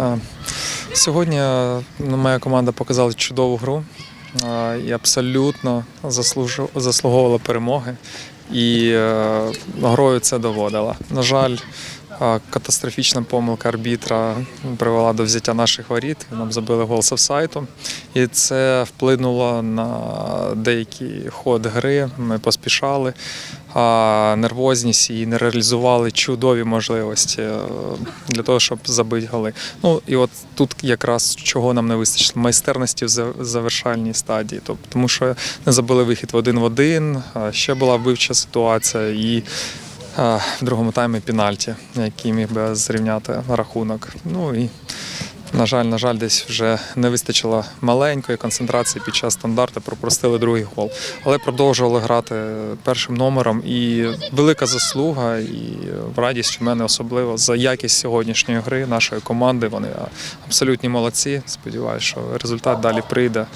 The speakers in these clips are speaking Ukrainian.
Е, Сьогодні е, моя команда показала чудову гру е, і абсолютно заслуговувала перемоги. І е, грою це доводила. На жаль, е, катастрофічна помилка арбітра привела до взяття наших воріт. Нам забили гол з офсайду. І це вплинуло на деякий ход гри. Ми поспішали, а нервозність і не реалізували чудові можливості е, для того, щоб забити голи. Ну і от тут якраз чого нам не вистачило майстерності в завершальній стадії. Тобто, тому що не забили вихід в один в один. Ще була вбивча ситуація і. В другому таймі пенальті, який міг би зрівняти рахунок. Ну і на жаль, на жаль, десь вже не вистачило маленької концентрації під час стандарту, пропустили другий гол. Але продовжували грати першим номером. І велика заслуга, і радість у мене особливо за якість сьогоднішньої гри нашої команди. Вони абсолютні молодці. Сподіваюся, що результат далі прийде.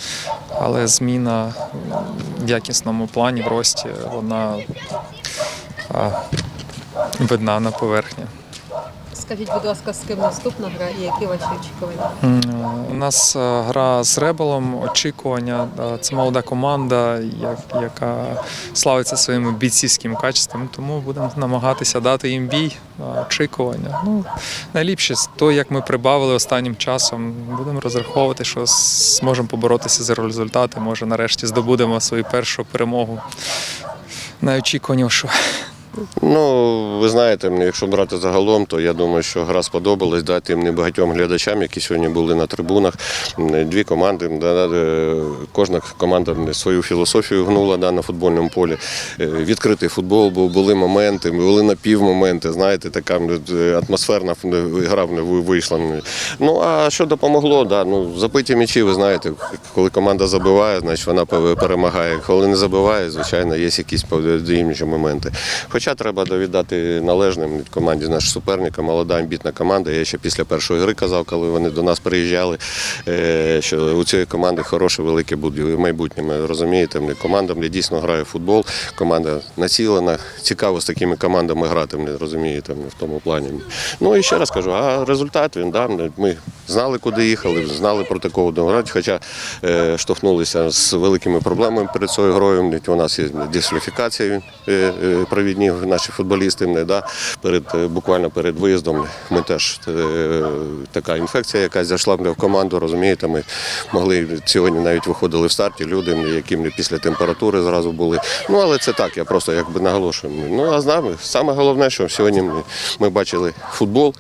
Але зміна в якісному плані в рості, вона видна на поверхні. Скажіть, будь ласка, з ким наступна гра і які ваші очікування? У нас е, гра з Ребелом, очікування. Це молода команда, яка славиться своїми бійцівськими качествами, тому будемо намагатися дати їм бій, очікування. Ну, найліпше то, як ми прибавили останнім часом. Будемо розраховувати, що зможемо поборотися за результати. Може, нарешті здобудемо свою першу перемогу. Найочікуваніше. Ну, ви знаєте, мені, якщо брати загалом, то я думаю, що гра сподобалась да, тим небагатьом глядачам, які сьогодні були на трибунах. Дві команди, да, е, кожна команда свою філософію гнула да, на футбольному полі. Е, Відкритий футбол був, були моменти, були напівмоменти, знаєте, така е, атмосферна гра вийшла. Ну, а що допомогло? Да, ну, забиті м'ячі, ви знаєте, коли команда забиває, значить вона перемагає. Коли не забиває, звичайно, є якісь подібні моменти. Хоча треба довідати належним команді наш суперника, молода амбітна команда. Я ще після першої гри казав, коли вони до нас приїжджали, е, що у цієї команди хороше велике майбутнє. Ми розумієте, Мені команда мені дійсно грає в футбол, команда націлена. Цікаво з такими командами грати, мені розумієте, в тому плані. Ну і ще раз кажу, а результат він да, ми знали, куди їхали, знали проти кого будемо грати, хоча е, штовхнулися з великими проблемами перед цією грою. У нас є дискваліфікація е, провідні наші футболісти. Не, да, перед, е, буквально перед виїздом ми теж е, така інфекція, якась зайшла в команду, розумієте, ми могли сьогодні навіть виходили в старті люди, які після температури зразу були. Ну, але це так, я просто якби наголошую. Ну, а з нами саме головне, що сьогодні ми, ми бачили футбол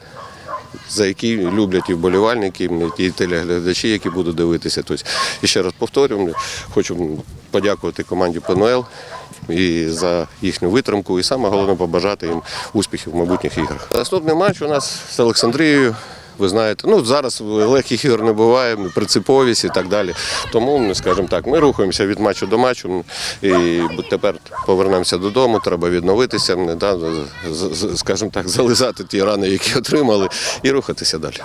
за які люблять і вболівальники, і телеглядачі, які будуть дивитися. Тобто, і ще раз повторюю, хочу подякувати команді ПНЛ і за їхню витримку, і саме головне побажати їм успіхів в майбутніх іграх. Наступний матч у нас з Олександрією. Ви знаєте, ну зараз легких ігор не буває, принциповість і так далі. Тому, ну, скажімо так, ми рухаємося від матчу до матчу. І тепер повернемося додому, треба відновитися, да, скажімо так, зализати ті рани, які отримали, і рухатися далі.